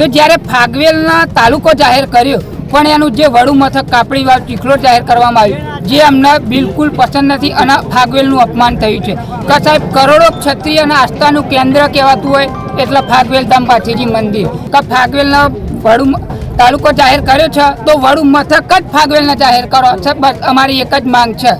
તો જ્યારે ફાગવેલના તાલુકો જાહેર કર્યો, પણ એનું જે વડું મથક કાપડી વાવ ચીખલોડ જાહેર કરવામાં આવ્યું, જે અમને બિલકુલ પસંદ નથી અને ફાગવેલનું અપમાન થયું છે. કે સાહેબ, કરોડો ક્ષત્રિય અને આસ્થાનું કેન્દ્ર કહેવાતું હોય એટલે ફાગવેલ ધામ પાછીજી મંદિર. કે ફાગવેલના વડું તાલુકો જાહેર કર્યો છે, તો વડું મથક જ ફાગવેલના જાહેર કરો. છે બસ, અમારી એક જ માંગ છે.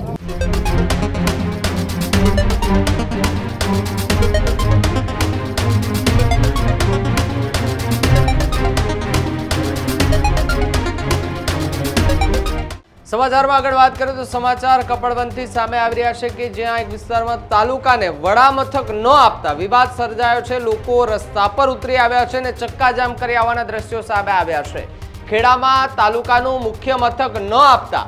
સમાચારમાં આગળ વાત કરીએ તો સમાચાર કપડવંતથી સામે આવી રહ્યા છે કે જ્યાં એક વિસ્તારમાં તાલુકાને વડા મથક ન આપતા વિવાદ સર્જાયો છે. લોકો રસ્તા પર ઉતરી આવ્યા છે અને ચક્કાજામ કરી આવવાના દ્રશ્યો સામે આવ્યા છે. ખેડામાં તાલુકાનું મુખ્ય મથક ન આપતા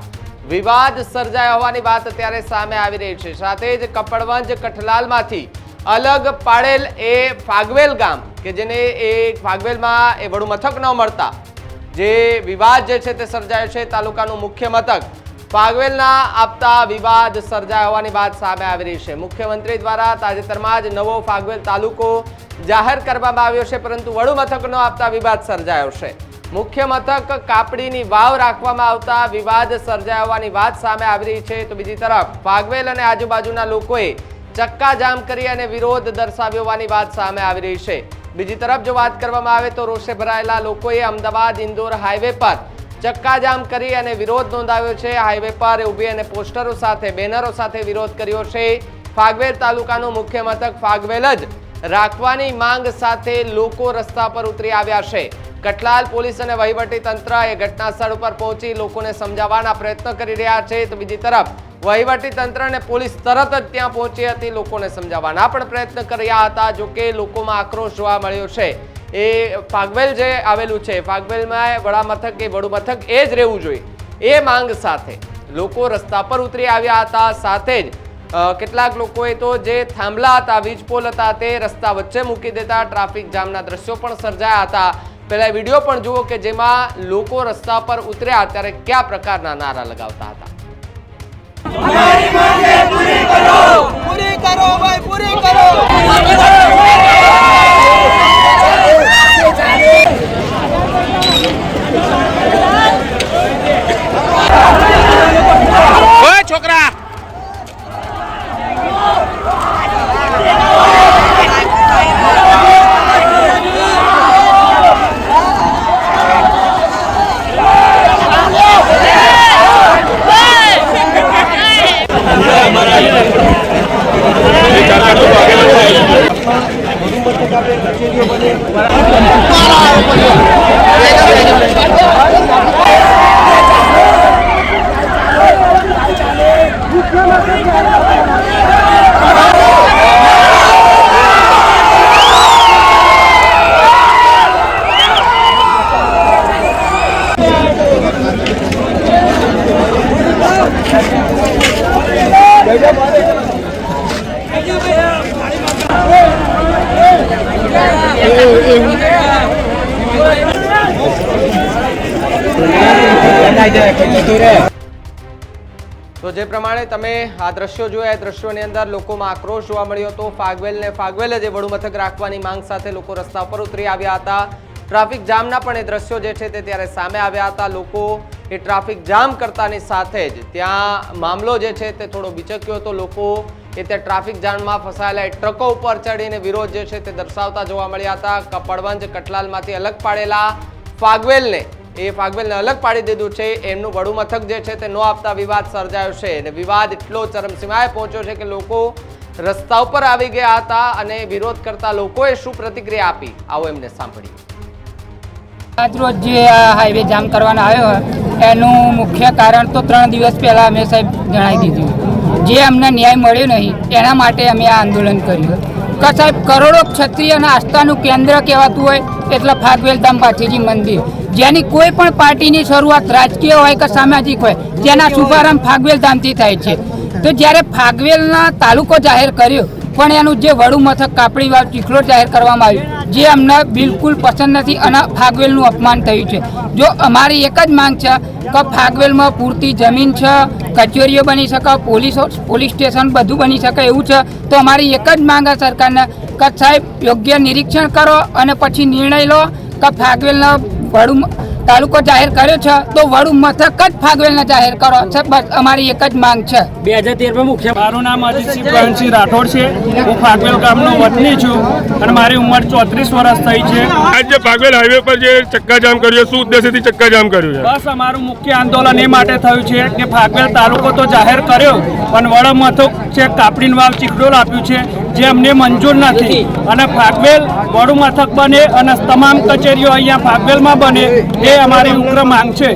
વિવાદ સર્જાયો હોવાની વાત અત્યારે સામે આવી રહી છે. સાથે જ કપડવંજ કઠલાલમાંથી અલગ પાડેલ એ ફાગવેલ ગામ કે જેને એ ફાગવેલમાં એ વડું મથક ન મળતા જે વિવાદ જે છે તે સર્જાયો છે, તાલુકાનું મુખ્ય મથક પાગવેલના આપતા વિવાદ સર્જાયો હોવાની વાત સામે આવી રહી છે. મુખ્યમંત્રી દ્વારા તાજેતરમાં જ નવો ફાગવેલ તાલુકો જાહેર કરવામાં આવ્યો છે, પરંતુ વડુ મથકનો આપતા વિવાદ સર્જાયો છે. મુખ્ય મથક કાપડીની વાવ રાખવામાં આવતા વિવાદ સર્જાયો હોવાની વાત સામે આવી રહી છે. તો બીજી તરફ પાગવેલ અને આજુબાજુના લોકોએ ચક્કાજામ કરી અને વિરોધ દર્શાવ્યો હોવાની વાત સામે આવી રહી છે. બીજી તરફ જો વાત કરવામાં આવે તો રોષે ભરાયેલા લોકોએ અમદાવાદ, ઇન્દોર હાઈવે પર ચક્કાજામ કરી અને વિરોધ નોંધાવ્યો છે. હાઈવે પર ઊભી અને પોસ્ટરો સાથે, બેનરો સાથે વિરોધ કર્યો છે. ફાગવેલ તાલુકાનું મુખ્ય મથક ફાગવેલ જ રાખવાની માંગ સાથે લોકો રસ્તા પર ઉતરી આવ્યા છે. કટલાલ પોલીસ અને વહીવટી તંત્ર એ ઘટના સ્થળ ઉપર પહોંચી લોકોને સમજાવવાના પ્રયત્ન કરી રહ્યા છે. તો બીજી તરફ વહીવટી તંત્ર અને પોલીસ તરત જ ત્યાં પહોંચી હતી, લોકોને સમજાવવાના પણ પ્રયત્ન કર્યા હતા, જો કે લોકોમાં આક્રોશ જોવા મળ્યો છે. એ ફાગવેલ જે આવેલું છે, ફાગવેલમાં વડામથક કે એ વડું એ જ રહેવું જોઈએ. એ માંગ સાથે લોકો રસ્તા પર ઉતરી આવ્યા હતા, સાથે જ કેટલાક લોકોએ તો જે થાંભલા હતા, વીજ પોલ હતા, તે રસ્તા વચ્ચે મૂકી દેતા ટ્રાફિક જામના દ્રશ્યો પણ સર્જાયા હતા. પહેલાં વીડિયો પણ જુઓ કે જેમાં લોકો રસ્તા પર ઉતર્યા, ત્યારે કયા પ્રકારના નારા લગાવતા હતા. પૂરી કરો. ભાઈ પૂરી કરો. તો જે પ્રમાણે તમે આ દ્રશ્યો જોયા, એ દ્રશ્યોની અંદર લોકોમાં આક્રોશ જોવા મળ્યો હતો. ફાગવેલ ને ફાગવેલ જે વડુ મથક રાખવાની માંગ સાથે લોકો રસ્તા પર ઉતરી આવ્યા હતા. ટ્રાફિક જામના પણ એ દ્રશ્યો જે છે તે ત્યારે સામે આવ્યા હતા. લોકો એ ટ્રાફિક જામ કરતાની સાથે જ ત્યાં મામલો જે છે તે થોડો બીચક્યો હતો. લોકો એ તે ટ્રાફિક જામમાં ફસાયેલા ટ્રકો ઉપર ચડીને વિરોધ જે છે તે દર્શાવતા જોવા મળ્યા હતા. કપડવંજ કટલાલમાંથી અલગ પાડેલા ફાગવેલને, એ ફાગવેલને અલગ પાડી દીધું છે. એમનું વડું મથક જે છે તે ન આપતા વિવાદ સર્જાયો છે અને વિવાદ એટલો ચરમસીમાએ પહોંચ્યો છે કે લોકો રસ્તા ઉપર આવી ગયા હતા અને વિરોધ કરતા લોકોએ શું પ્રતિક્રિયા આપી? આવો એમને સાંભળ્યું આજરોજ જે આ હાઈવે જામ કરવાના આવ્યો, એનું મુખ્ય કારણ તો ત્રણ દિવસ પહેલાં અમે સાહેબ જણાવી દીધું. જે અમને ન્યાય મળ્યો નહીં, એના માટે અમે આ આંદોલન કર્યું. કે સાહેબ, કરોડો ક્ષત્રિયના આસ્થાનું કેન્દ્ર કહેવાતું હોય, એટલે ફાગવેલ ધામ પાછીજી મંદિર. જેની કોઈ પણ પાર્ટીની શરૂઆત રાજકીય હોય કે સામાજિક હોય, તેના શુભારંભ ફાગવેલ ધામથી થાય છે. તો જ્યારે ફાગવેલના તાલુકો જાહેર કર્યો પણ એનું જે વડું મથક કાપડી વાવ ચીખલોડ જાહેર કરવામાં આવ્યું, જે અમને બિલકુલ પસંદ નથી અને ફાગવેલનું અપમાન થયું છે. જો અમારી એક જ માંગ છે કે ફાગવેલમાં પૂરતી જમીન છે, કચેરીઓ બની શકે, પોલીસ પોલીસ સ્ટેશન બધું બની શકે એવું છે, તો અમારી એક જ માંગ છે સરકારને કે સાહેબ યોગ્ય નિરીક્ષણ કરો અને પછી નિર્ણય લો કે ફાગવેલના વડુ તાલુકો જાહેર કર્યો છે તો વડુ મથક જ ફાગવેલને જાહેર કરો છે. બસ અમારી એક જ માંગ છે. બે હજાર તેરમાં મુખ્ય મારું નામ અજીતસિંહ પ્રવીણસિંહ રાઠોડ છે. હું ફાગવેલ ગામનો વતની છું અને મારી ઉંમર ચોત્રીસ વર્ષ થઈ છે. આજ જે ભાગવેલ હાઈવે પર જે ચક્કાજામ કર્યો શું ઉદ્દેશ્યથી ચક્કાજામ કર્યું છે? બસ અમારું મુખ્ય આંદોલન એ માટે થયું છે કે ફાગવેલ તાલુકો તો જાહેર કર્યો પણ વડ મથક છે કાપડીન વાવ ચીખડોલ આપ્યું છે, જે અમને મંજૂર નથી. અને ફાગવેલ વડુ મથક બને અને તમામ કચેરીઓ અહીંયા ફાગવેલમાં બને, એ અમારી ઉગ્ર માંગ છે.